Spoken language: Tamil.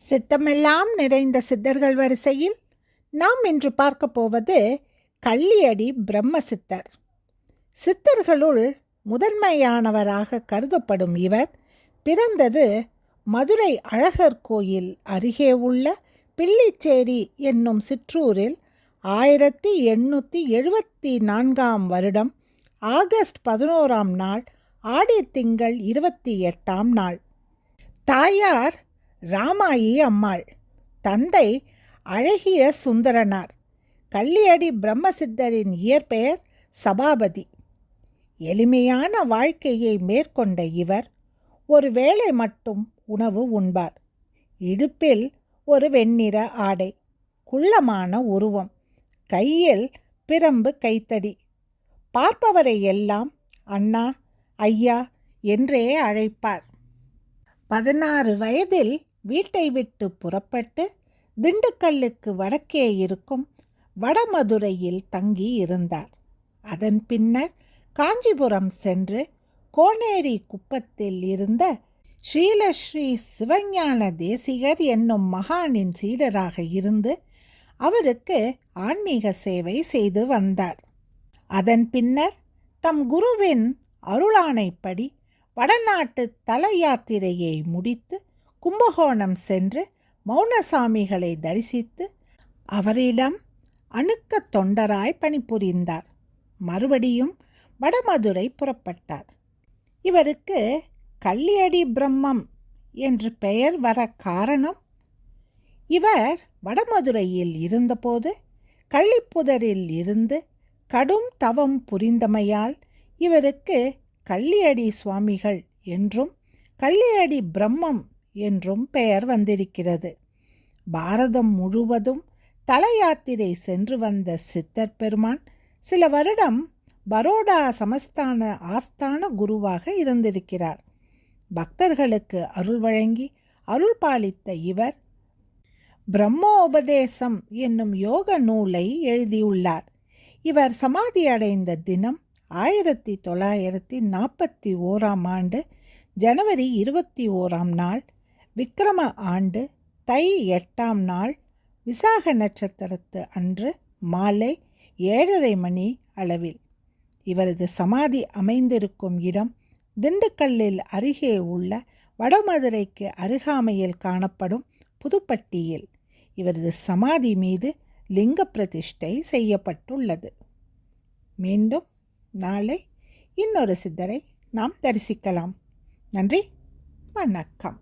சித்தமெல்லாம் நிறைந்த சித்தர்கள் வரிசையில் நாம் இன்று பார்க்க போவது கள்ளியடி பிரம்ம சித்தர் சித்தர்களுள் முதன்மையானவராக கருதப்படும் இவர் பிறந்தது மதுரை அழகர் கோயில் அருகே உள்ள பிள்ளிச்சேரி என்னும் சிற்றூரில் ஆயிரத்தி எண்ணூற்றி எழுபத்தி நான்காம் வருடம் ஆகஸ்ட் பதினோராம் நாள் ஆடி திங்கள் இருபத்தி எட்டாம் நாள். தாயார் ராமாயி அம்மாள். தந்தை அழகிய சுந்தரனார். கள்ளியடி பிரம்மசித்தரின் இயற்பெயர் சபாபதி. எளிமையான வாழ்க்கையை மேற்கொண்ட இவர் ஒரு வேளை மட்டும் உணவு உண்பார். இடுப்பில் ஒரு வெண்ணிற ஆடை குள்ளமான உருவம் கையில் பிரம்பு கைத்தடி. பார்ப்பவரை எல்லாம் அண்ணா ஐயா என்றே அழைப்பார். பதினாறு வயதில் வீட்டை விட்டு புறப்பட்டு திண்டுக்கல்லுக்கு வடக்கே இருக்கும் வடமதுரையில் தங்கி இருந்தார். அதன் பின்னர் காஞ்சிபுரம் சென்று கோனேரி குப்பத்தில் இருந்த ஸ்ரீலஸ்ரீ சிவஞான தேசிகர் என்னும் மகானின் சீடராக இருந்து அவருக்கு ஆன்மீக சேவை செய்து வந்தார். அதன் பின்னர் தம் குருவின் அருளானைப்படி வடநாட்டு தல யாத்திரையை முடித்து கும்பகோணம் சென்று மௌனசாமிகளை தரிசித்து அவரிடம் அணுக்க தொண்டராய் பணிபுரிந்தார். மறுபடியும் வடமதுரை புறப்பட்டார். இவருக்கு கல்லியடி பிரம்மம் என்று பெயர் வர காரணம் இவர் வடமதுரையில் இருந்தபோது கள்ளிப்புதரில் இருந்து கடும் தவம் புரிந்தமையால் இவருக்கு கள்ளியடி சுவாமிகள் என்றும் கள்ளியடி பிரம்மம் என்றும் பெயர் வந்திருக்கிறது. பாரதம் முழுவதும் தலையாத்திரை சென்று வந்த சித்தர் பெருமான் சில வருடம் பரோடா சமஸ்தான ஆஸ்தான குருவாக இருந்திருக்கிறார். பக்தர்களுக்கு அருள் வழங்கி அருள் பாலித்த இவர் பிரம்மோபதேசம் என்னும் யோக நூலை எழுதியுள்ளார். இவர் சமாதி அடைந்த தினம் ஆயிரத்தி தொள்ளாயிரத்தி நாற்பத்தி ஓராம் ஆண்டு ஜனவரி இருபத்தி ஓராம் நாள் விக்ரம ஆண்டு தை எட்டாம் நாள் விசாக நட்சத்திரத்து அன்று மாலை ஏழரை மணி அளவில். இவரது சமாதி அமைந்திருக்கும் இடம் திண்டுக்கல்லில் அருகே உள்ள வடமதுரைக்கு அருகாமையில் காணப்படும் புதுப்பட்டியில். இவரது சமாதி மீது லிங்க பிரதிஷ்டை செய்யப்பட்டுள்ளது. மீண்டும் நாளை இன்னொரு சித்தரை நாம் தரிசிக்கலாம். நன்றி வணக்கம்.